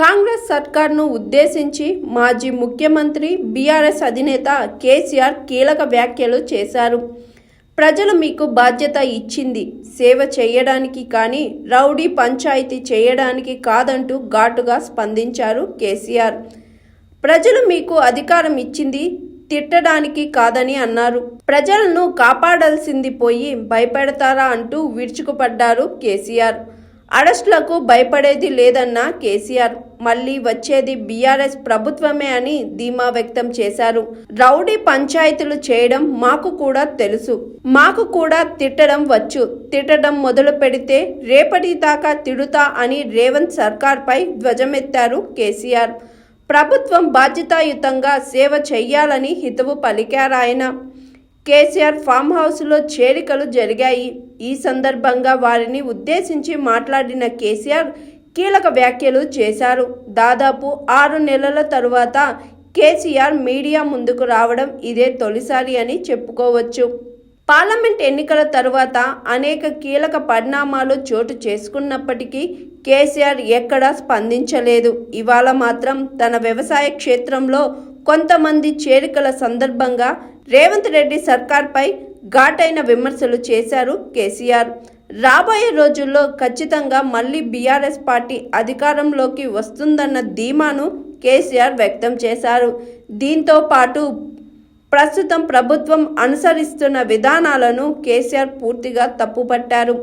కాంగ్రెస్ సర్కార్ను ఉద్దేశించి మాజీ ముఖ్యమంత్రి బీఆర్ఎస్ అధినేత కేసీఆర్ కీలక వ్యాఖ్యలు చేశారు. ప్రజలు మీకు బాధ్యత ఇచ్చింది. సేవ చేయడానికి కానీ రౌడీ పంచాయతీ చేయడానికి కాదంటూ ఘాటుగా స్పందించారు కేసీఆర్. ప్రజలు మీకు అధికారం ఇచ్చింది తిట్టడానికి కాదని అన్నారు. ప్రజలను కాపాడాల్సింది పోయి భయపెడతారా అంటూ విరుచుకుపడ్డారు కేసీఆర్. అరెస్టులకు భయపడేది లేదన్న కేసీఆర్. మళ్ళీ వచ్చేది బీఆర్ఎస్ ప్రభుత్వమే అని ధీమా వ్యక్తం చేశారు. రౌడీ పంచాయతీలు చేయడం మాకు కూడా తెలుసు. మాకు కూడా తిట్టడం వచ్చు. తిట్టడం మొదలు పెడితే రేపటి దాకా తిడుతా అని రేవంత్ సర్కార్పై ధ్వజమెత్తారు కేసీఆర్. ప్రభుత్వం బాధ్యతాయుతంగా సేవ చెయ్యాలని హితవు పలికారాయన. కేసీఆర్ ఫామ్ హౌస్లో చేరికలు జరిగాయి. ఈ సందర్భంగా వారిని ఉద్దేశించి మాట్లాడిన కేసీఆర్ కీలక వ్యాఖ్యలు చేశారు. దాదాపు ఆరు నెలల తరువాత కేసీఆర్ మీడియా ముందుకు రావడం ఇదే తొలిసారి అని చెప్పుకోవచ్చు. పార్లమెంట్ ఎన్నికల తరువాత అనేక కీలక పరిణామాలు చోటు చేసుకున్నప్పటికీ కేసీఆర్ ఎక్కడా స్పందించలేదు. ఇవాళ మాత్రం తన వ్యవసాయ క్షేత్రంలో కొంతమంది చేరికల సందర్భంగా రేవంత్ రెడ్డి సర్కార్పై ఘాటైన విమర్శలు చేశారు కేసీఆర్. రాబోయే రోజుల్లో ఖచ్చితంగా మళ్ళీ బీఆర్ఎస్ పార్టీ అధికారంలోకి వస్తుందన్న ధీమాను కేసీఆర్ వ్యక్తం చేశారు. దీంతో పాటు ప్రస్తుతం ప్రభుత్వం అనుసరిస్తున్న విధానాలను కేసీఆర్ పూర్తిగా తప్పుపట్టారు.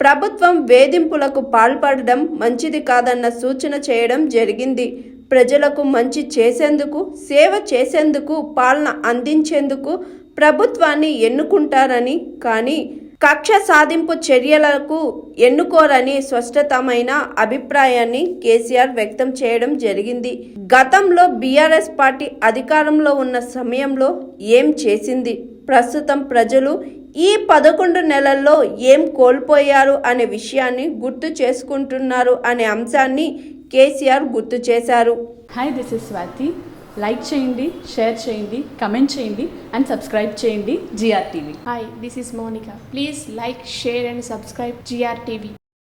ప్రభుత్వం వేధింపులకు పాల్పడడం మంచిది కాదన్న సూచన చేయడం జరిగింది. ప్రజలకు మంచి చేసేందుకు సేవ చేసేందుకు పాలన అందించేందుకు ప్రభుత్వాన్ని ఎన్నుకుంటారని కానీ కక్ష సాధింపు చర్యలకు ఎన్నుకోరని స్పష్టతమైన అభిప్రాయాన్ని కేసీఆర్ వ్యక్తం చేయడం జరిగింది. గతంలో బీఆర్ఎస్ పార్టీ అధికారంలో ఉన్న సమయంలో ఏం చేసింది? ప్రస్తుతం ప్రజలు ఈ పదకొండు నెలల్లో ఏం కోల్పోయారు అనే విషయాన్ని గుర్తు చేసుకుంటున్నారు అనే అంశాన్ని కేసీఆర్ గుర్తు చేశారు hi this is Swathi like చేయండి షేర్ చేయండి కమెంట్ చేయండి అండ్ సబ్స్క్రైబ్ చేయండి G R Hi, this is Monica. Please like, share, and subscribe GRTV.